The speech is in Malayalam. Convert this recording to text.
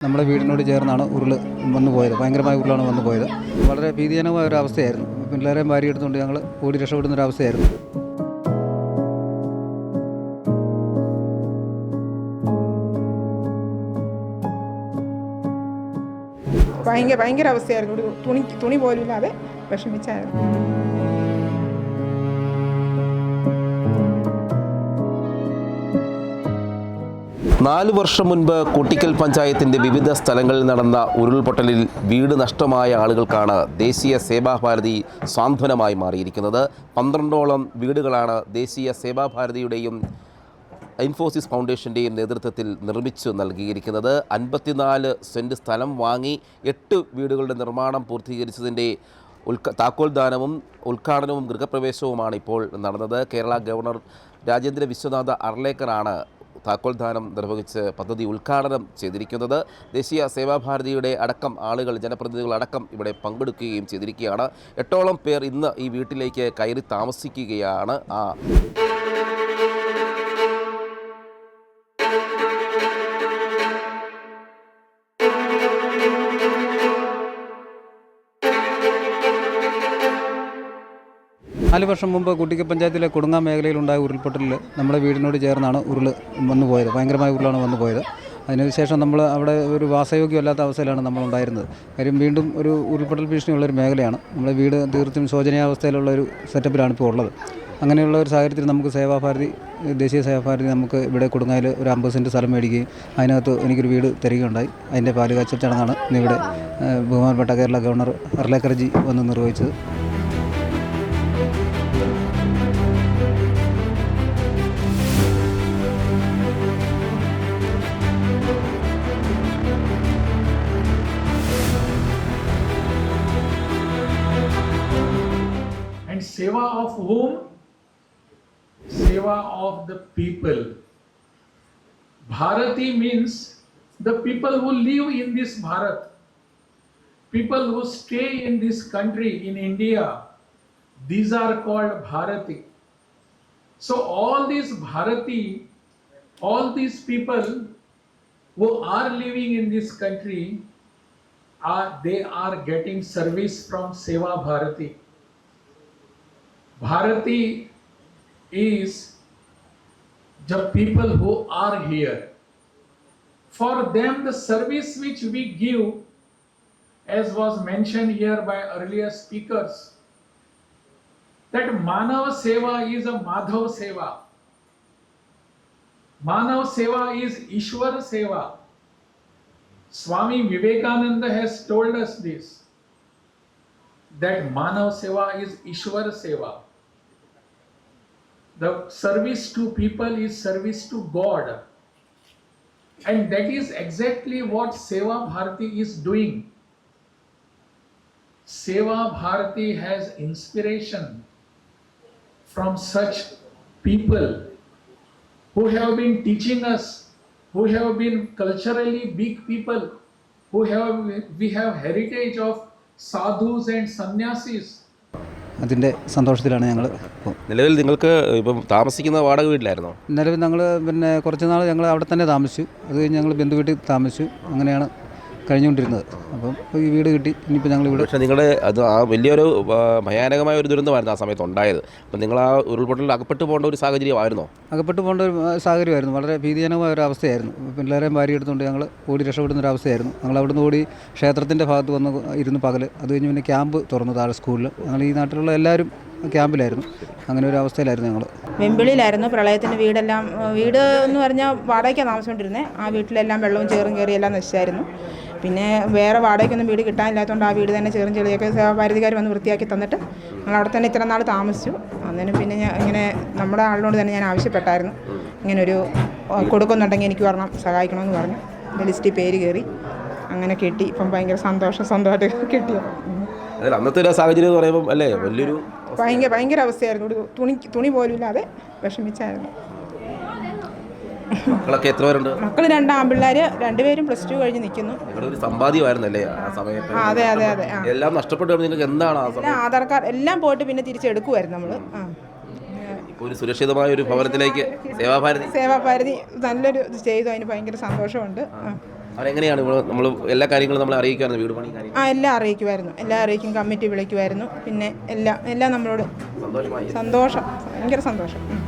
നമ്മുടെ വീടിനോട് ചേർന്നാണ് ഉരുൾ വന്നു പോയത്. ഭയങ്കരമായ ഉരുളാണ് വന്നു പോയത്. വളരെ ഭീതിജനകമായ ഒരു അവസ്ഥയായിരുന്നു. പിള്ളേരെയും ഭാര്യ എടുത്തുകൊണ്ട് ഞങ്ങൾ ഓടി രക്ഷപ്പെടുന്ന ഒരു അവസ്ഥയായിരുന്നു. ഭയങ്കര ഭയങ്കര അവസ്ഥയായിരുന്നു. തുണി തുണി പോലും ഇല്ലാതെ വിഷമിച്ചായിരുന്നു. നാല് വർഷം മുൻപ് കുട്ടിക്കൽ പഞ്ചായത്തിന്റെ വിവിധ സ്ഥലങ്ങളിൽ നടന്ന ഉരുൾപൊട്ടലിൽ വീട് നഷ്ടമായ ആളുകൾക്കാണ് ദേശീയ സേവാഭാരതി സാന്ത്വനമായി മാറിയിരിക്കുന്നത്. പന്ത്രണ്ടോളം വീടുകളാണ് ദേശീയ സേവാഭാരതിയുടെയും ഇൻഫോസിസ് ഫൗണ്ടേഷന്റെയും നേതൃത്വത്തിൽ നിർമ്മിച്ചു നൽകിയിരിക്കുന്നത്. അൻപത്തിനാല് സെന്റ് സ്ഥലം വാങ്ങി എട്ട് വീടുകളുടെ നിർമ്മാണം പൂർത്തീകരിച്ചതിന്റെ ഉൽക്ക താക്കോൽദാനവും ഉദ്ഘാടനവും ഗൃഹപ്രവേശവുമാണ് ഇപ്പോൾ നടന്നത്. കേരള ഗവർണർ രാജേന്ദ്ര വിശ്വനാഥ അർലേക്കറാണ് താക്കോൽദാനം നിർവഹിച്ച് പദ്ധതി ഉദ്ഘാടനം ചെയ്തിരിക്കുന്നത് ദേശീയ സേവാഭാരതിയുടെ അടക്കം ആളുകൾ ജനപ്രതിനിധികൾ അടക്കം ഇവിടെ പങ്കെടുക്കുകയും ചെയ്തിരിക്കുകയാണ്. എട്ടോളം പേർ ഇന്ന് ഈ വീട്ടിലേക്ക് കയറി താമസിക്കുകയാണ്. ആ നാല് വർഷം മുമ്പ് കുട്ടിക്ക പഞ്ചായത്തിലെ കുടുങ്ങാം മേഖലയിലുണ്ടായ ഉരുൾപൊട്ടലിൽ നമ്മുടെ വീടിനോട് ചേർന്നാണ് ഉരുൾ വന്നു പോയത്. ഭയങ്കരമായ ഉരുളാണ് വന്നു പോയത്. അതിനുശേഷം നമ്മൾ അവിടെ ഒരു വാസയോഗ്യമല്ലാത്ത അവസ്ഥയിലാണ് നമ്മൾ ഉണ്ടായിരുന്നത്. കാര്യം വീണ്ടും ഒരു ഉരുൾപൊട്ടൽ ഭീഷണിയുള്ളൊരു മേഖലയാണ്. നമ്മുടെ വീട് തീർത്തും ശോചനീയാവസ്ഥയിലുള്ള ഒരു സെറ്റപ്പിലാണ് ഇപ്പോൾ ഉള്ളത്. അങ്ങനെയുള്ള ഒരു സാഹചര്യത്തിൽ നമുക്ക് സേവാഭാരതി ദേശീയ സേവാഭാരതി നമുക്ക് ഇവിടെ കൊടുങ്ങായിൽ ഒരു അമ്പത് സെന്റ് സ്ഥലം മേടിക്കുകയും അതിനകത്ത് എനിക്കൊരു വീട് തരികയുണ്ടായി. അതിന്റെ പാൽ കാച്ചൽ ചടങ്ങാണ് ഇന്നിവിടെ ബഹുമാനപ്പെട്ട കേരള ഗവർണർ അർലേക്കർജി വന്ന് നിർവഹിച്ചത്. Seva of whom? Seva of the people. Bharati means the people who live in this Bharat, people who stay in this country, in India. These are called Bharati. So, all these Bharati, all these people who are living in this country, are, they are getting service from Seva Bharati. Bharati is the people who are here for them the service which we give as was mention here by earlier speaker that manav seva is a Madhav सेवा. मानव seva is Ishwar seva. Swami Vivekananda has told us this that manav seva is Ishwar सेवा. The service to people is service to God. And that is exactly what Seva Bharati is doing. Seva Bharati has inspiration from such people who have been teaching us, who have been culturally big people, who have we have heritage of sadhus and sannyasis. അതിന്റെ സന്തോഷത്തിലാണ് ഞങ്ങൾ നിലവിൽ നിങ്ങൾക്ക് ഇപ്പം താമസിക്കുന്ന വാടക വീട്ടിലായിരുന്നോ? നിലവിൽ ഞങ്ങൾ പിന്നെ കുറച്ച് നാൾ ഞങ്ങൾ അവിടെ തന്നെ താമസിച്ചു. അത് കഴിഞ്ഞ് ഞങ്ങൾ ബന്ധു വീട്ടിൽ താമസിച്ചു. അങ്ങനെയാണ് കഴിഞ്ഞുകൊണ്ടിരുന്നത്. അപ്പം ഈ വീട് കിട്ടി. ഇനിയിപ്പോൾ ഞങ്ങൾ ഇവിടെ പക്ഷേ നിങ്ങളുടെ അത് ആ വലിയൊരു ഭയാനകമായ ഒരു ദുരന്തമായിരുന്നു ആ സമയത്ത് ഉണ്ടായത്. അപ്പം നിങ്ങൾ ആ ഉരുൾപൊട്ടലിൽ അകപ്പെട്ടു പോകേണ്ട ഒരു സാഹചര്യമായിരുന്നോ? അകപ്പെട്ടു പോകേണ്ട ഒരു സാഹചര്യമായിരുന്നു. വളരെ ഭീതിജനകമായ ഒരു അവസ്ഥയായിരുന്നു. പിള്ളേരെയും ഭാര്യ എടുത്തുകൊണ്ട് ഞങ്ങൾ ഓടി രക്ഷപ്പെടുന്ന ഒരു അവസ്ഥയായിരുന്നു. ഞങ്ങൾ അവിടുന്ന് ഓടി ക്ഷേത്രത്തിന്റെ ഭാഗത്ത് വന്ന് ഇരുന്ന് പകൽ അത് കഴിഞ്ഞ് പിന്നെ ക്യാമ്പ് തുറന്നു താഴെ സ്കൂളിൽ. ഞങ്ങൾ ഈ നാട്ടിലുള്ള എല്ലാവരും ക്യാമ്പിലായിരുന്നു. അങ്ങനെ ഒരു അവസ്ഥയിലായിരുന്നു ഞങ്ങൾ. വെമ്പിളിയിലായിരുന്നു പ്രളയത്തിന് വീടെല്ലാം. വീട് എന്ന് പറഞ്ഞാൽ വാടകയ്ക്കാണ് താമസിച്ചുകൊണ്ടിരുന്നത്. ആ വീട്ടിലെല്ലാം വെള്ളവും ചേറും കയറി എല്ലാം നശിച്ചായിരുന്നു. പിന്നെ വേറെ വാടകയ്ക്കൊന്നും വീട് കിട്ടാനില്ലാത്തതുകൊണ്ട് ആ വീട് തന്നെ ചെറിയ ചെളിയൊക്കെ സേവാഭാരതിക്കാർ വന്ന് വൃത്തിയാക്കി തന്നിട്ട് ഞങ്ങൾ അവിടെ തന്നെ ഇത്ര നാൾ താമസിച്ചു. അന്നേരം പിന്നെ ഞാൻ ഇങ്ങനെ നമ്മുടെ ആളിനോട് തന്നെ ഞാൻ ആവശ്യപ്പെട്ടായിരുന്നു. ഇങ്ങനൊരു കൊടുക്കുന്നുണ്ടെങ്കിൽ എനിക്ക് വരണം സഹായിക്കണമെന്ന് പറഞ്ഞു. ലിസ്റ്റിൽ പേര് കയറി അങ്ങനെ കിട്ടി. ഇപ്പം ഭയങ്കര സന്തോഷം സ്വന്തമായിട്ട് കിട്ടിയോ. അന്നത്തെ ഒരു സാഹചര്യം എന്ന് പറയുമ്പോൾ അല്ലേ വലിയൊരു ഭയങ്കര ഭയങ്കര അവസ്ഥയായിരുന്നു. ഒരു തുണി തുണി പോലും ഇല്ലാതെ വിഷമിച്ചായിരുന്നു. മക്കളൊക്കെ എത്ര പേരുണ്ട്? മക്കൾ രണ്ട് ആൺപിള്ളേർ രണ്ടുപേരും പ്ലസ് ടു കഴിഞ്ഞ് നിൽക്കുന്നു നിങ്ങളുടെ ഒരു സമ്പാദ്യമായിരുന്നല്ലേ ആ സമയത്ത്? അതെ അതെ അതെ ആ. എല്ലാം നഷ്ടപ്പെട്ടു നിങ്ങൾക്ക് എന്താണ് ആ സമയം? ആധാർ കാർഡ് എല്ലാം പോയിട്ട് പിന്നെ തിരിച്ചെടുക്കുമായിരുന്നു നമ്മൾ ആ. ഇപ്പോൾ ഒരു സുരക്ഷിതമായ ഒരു ഭവനത്തിലേക്ക് സേവാഭാരതി. സേവാഭാരതി നല്ലൊരു ഇത് ചെയ്തു. അതിന് ഭയങ്കര സന്തോഷമുണ്ട്. ആ. അവരെങ്ങനെയാണ് നമ്മൾ എല്ലാ കാര്യങ്ങളും നമ്മളെ അറിയിക്കുമായിരുന്നു വീട് പണി കാര്യം ആ എല്ലാം അറിയിക്കുമായിരുന്നു എല്ലാം അറിയിക്കും. കമ്മിറ്റി വിളിക്കുമായിരുന്നു പിന്നെ എല്ലാം എല്ലാം നമ്മളോട് സന്തോഷമായി. സന്തോഷം. ഭയങ്കര സന്തോഷം. ഉം.